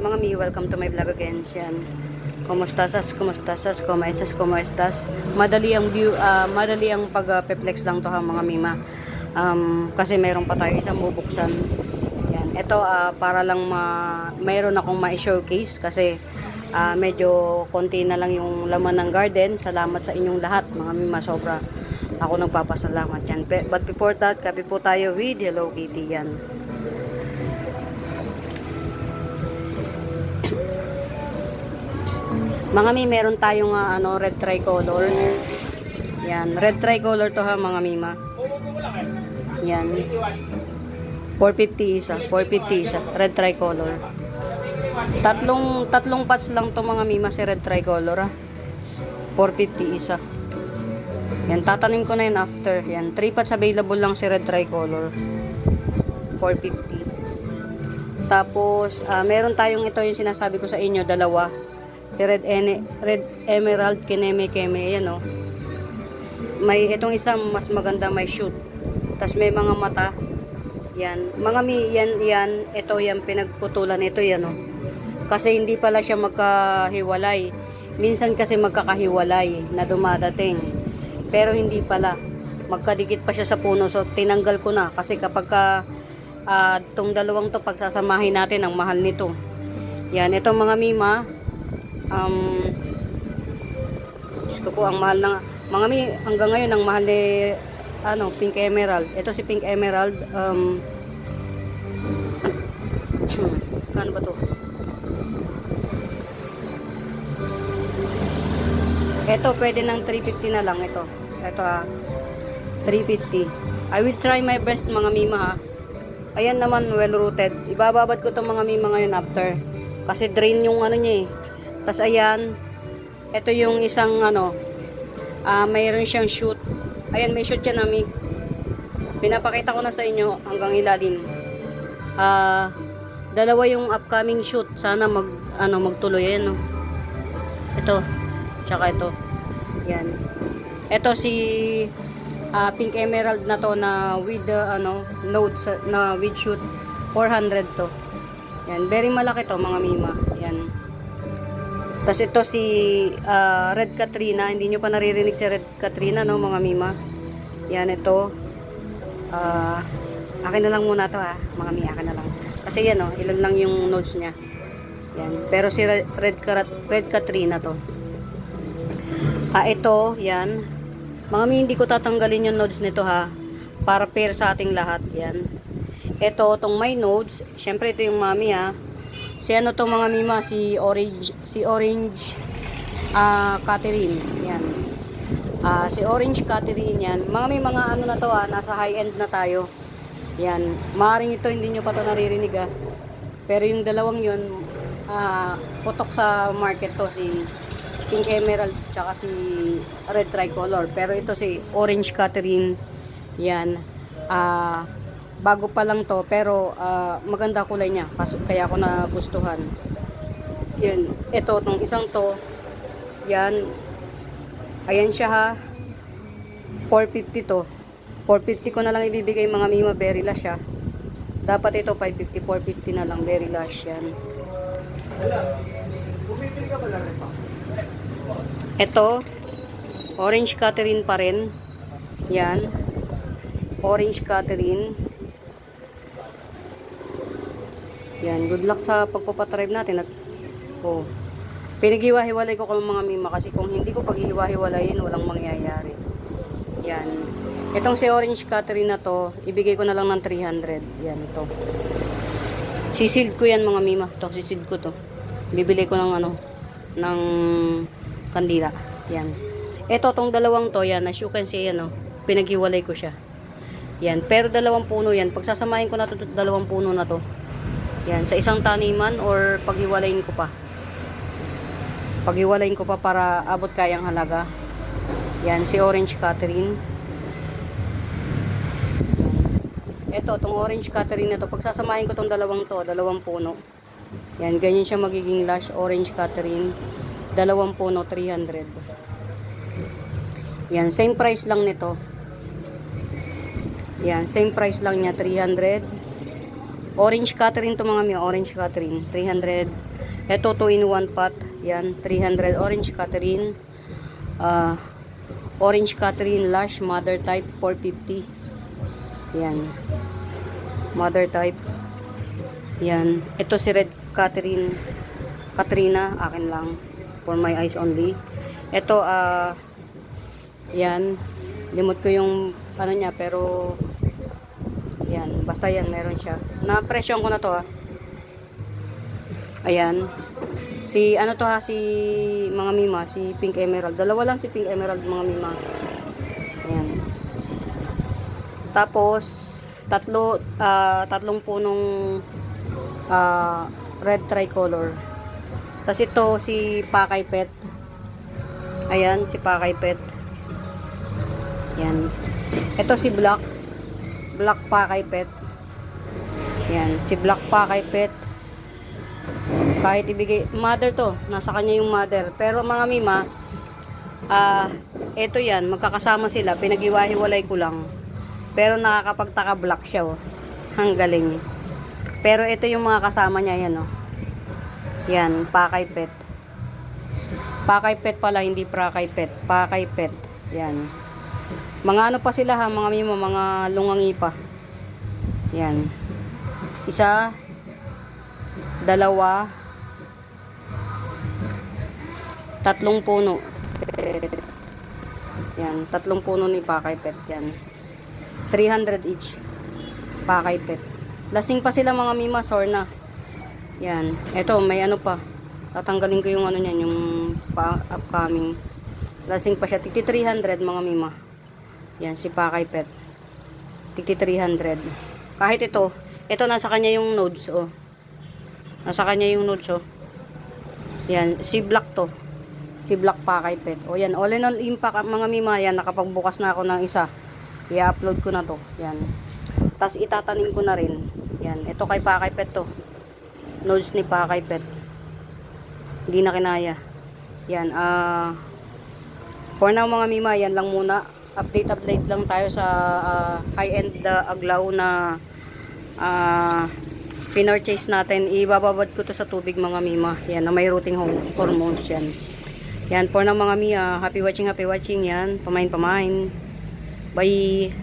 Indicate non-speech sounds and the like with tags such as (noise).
mga mi, welcome to my vlog again. Yan. Kumustasas, kumustasas, kumaestas, kumaestas. Madali ang view, ah, madali ang pag-peplex lang to ha mga mima. Um, kasi meron pa tayo isang bubuksan. Yan. Ito ah, para lang ma mayroon akong ma-showcase kasi ah, medyo konti na lang yung laman ng garden. Salamat sa inyong lahat mga mima. Sobra ako nagpapasalamat yan. But before that, kape po tayo with Hello Kitty yan. Mga mi, meron tayong ah, ano, red tricolor. Yan, red tricolor to ha mga mima. Yan. 450 isa, 450 isa, red tricolor. Tatlong tatlong pots lang to mga mima si red tricolor ha. 450 isa. Yan, tatanim ko na yun after. Yan, 3 pots available lang si red tricolor. 450. Tapos, ah, meron tayong ito yung sinasabi ko sa inyo, dalawa. Si Red, Ene, Red Emerald Kineme Keme, ayan o. May itong isang mas maganda may shoot. Tapos may mga mata. Yan. Mga mi, yan, yan. Ito yan, pinagputulan. Ito yan o. Kasi hindi pala siya magkahiwalay. Minsan kasi magkakahiwalay na dumadating. Pero hindi pala. Magkadikit pa siya sa puno. So, tinanggal ko na. Kasi kapag ka, ah, itong dalawang to, pagsasamahin natin, ang mahal nito. Yan. Itong mga mima, um, Diyos ko po, ang mahal na, mga mi, hanggang ngayon, ang mahal ni, ano, Pink Emerald. Ito si Pink Emerald, um, kano (clears throat) ba to? Ito, pwede ng 350 na lang ito. Ito ha, 350. I will try my best mga mima ha. Ayan naman, well rooted. Ibababad ko itong mga mima ngayon after. Kasi drain yung ano niya eh. Tapos ayan, ito yung isang ano, ah mayroon siyang shoot. Ayan, may shoot yan nami. Pinapakita ko na sa inyo hanggang ilalim. Ah, dalawa yung upcoming shoot. Sana mag ano magtuloy ayan no. Ito. Tsaka ito. Yan. Ito si ah, Pink Emerald na to na with the ano nodes na with shoot 400 to. Yan, very malaki to mga mima. Yan. Tapos ito si ah, Red Katrina, hindi nyo pa naririnig si Red Katrina no mga mima. Yan ito. Ah, akin na lang muna to ha, mga mima, akin na lang. Kasi yan oh, ilan lang yung nodes niya. Yan. Pero si Red, Red, Red Katrina to. Ah, ito, yan. Mga mi, hindi ko tatanggalin yung nodes nito ha. Para pair sa ating lahat. Yan. Ito, itong my nodes. Siyempre, ito yung mami ha. Si ano to mga mima, si Orange, si Orange ah Catherine. Yan. Ah, si Orange Catherine yan. Mga may mga ano na to ha, nasa high end na tayo. Yan. Maaring ito, hindi nyo pa to naririnig ha. Pero yung dalawang yun, ah, putok sa market to si Pink Emerald tsaka si Red Tricolor. Pero ito si Orange Catherine. Yan. Ah, bago pa lang to pero ah, maganda kulay niya kasi kaya ako nagustuhan. Yan. Ito tong isang to. Yan. Ayan siya ha. 450 to. 450 ko na lang ibibigay mga mima very last siya. Dapat ito 550, 450 na lang very last yan. Ito, Orange Catherine pa rin. Yan. Orange Catherine. Yan. Good luck sa pagpapatribe natin. At, oh, pinaghiwa-hiwalay ko kung mga mima kasi kung hindi ko paghiwa-hiwalayin, walang mangyayari. Yan. Itong si Orange Catherine na to, ibigay ko na lang ng 300. Yan, ito. Sisid ko yan mga mima. Ito, sisid ko to. Bibili ko ng ano, ng kandila. Yan. Ito, tong dalawang to, yan, as you can see, yan, oh, pinaghiwalay ko siya. Yan. Pero dalawang puno yan. Pagsasamahin ko na to, dalawang puno na to. Yan. Sa isang taniman or paghiwalayin ko pa. Paghiwalayin ko pa para abot kayang halaga. Yan. Si Orange Catherine. Ito, tong Orange Catherine na to. Pagsasamahin ko tong dalawang to, dalawang puno. Yan. Ganyan siya magiging lush Orange Catherine. Dalawang puno, 300. Yan. Same price lang nito. Yan, same price lang niya, 300. Orange Catherine to mga mi, Orange Catherine, 300. Ito 2 in 1 pot. Yan, 300 orange Catherine. Ah, orange Catherine Lush mother type 450. Yan. Mother type. Yan. Ito si Red Catherine Katrina, akin lang. For my eyes only. Ito, ah, yan. Limot ko yung, ano niya, pero, yan. Basta yan, meron siya. Na-presyon ko na to, ah. Ayan. Si, ano to ha, si mga mima, si Pink Emerald. Dalawa lang si Pink Emerald, mga mima. Ayan. Tapos, tatlo, ah, tatlong punong ah, red tricolor. Tapos ito, si Pakay Pet. Ayan, si Pakay Pet. Yan. Ito si Black. Black Pakay Pet. Yan, si Black Pakay Pet. Kahit ibigay, mother to, nasa kanya yung mother. Pero mga mima, ah, ito yan, magkakasama sila, pinag-iwahiwalay ko lang. Pero nakakapagtaka black siya, oh. Ang galing. Pero ito yung mga kasama niya, yan, oh. Yan, pakay pet. Pakay pet pala, hindi prakay pet. Pakay pet. Yan. Mga ano pa sila ha, mga mima, mga lungangi pa. Yan. Isa, dalawa, tatlong puno. Yan, tatlong puno ni Pakay Pet yan. 300 each. Pakay Pet. Lasing pa sila mga mima, sorna. Yan. Ito, may ano pa. Tatanggalin ko yung ano niyan, yung upcoming. Lasing pa siya. Tigti 300 mga mima. Yan, si Pakay Pet. Tigti 300. Kahit ito, ito nasa kanya yung nodes, oh. Nasa kanya yung nodes, oh. Yan, si Black to. Si Black Pakay Pet. O yan, all in all impact mga mima, yan, nakapagbukas na ako ng isa. I-upload ko na to. Yan. Tapos itatanim ko na rin. Yan, ito kay Pakay Pet to. Nodes ni Pakay Pet. Hindi na kinaya. Yan, ah... for now mga mima, yan lang muna. Update update lang tayo sa ah, high-end ah, aglaw na ah pinorchase natin. Ibababad ko to sa tubig mga mima. Yan, na may rooting hormones yan. Yan, for now mga mia. Happy watching, happy watching yan. Pamain, pamain. Bye!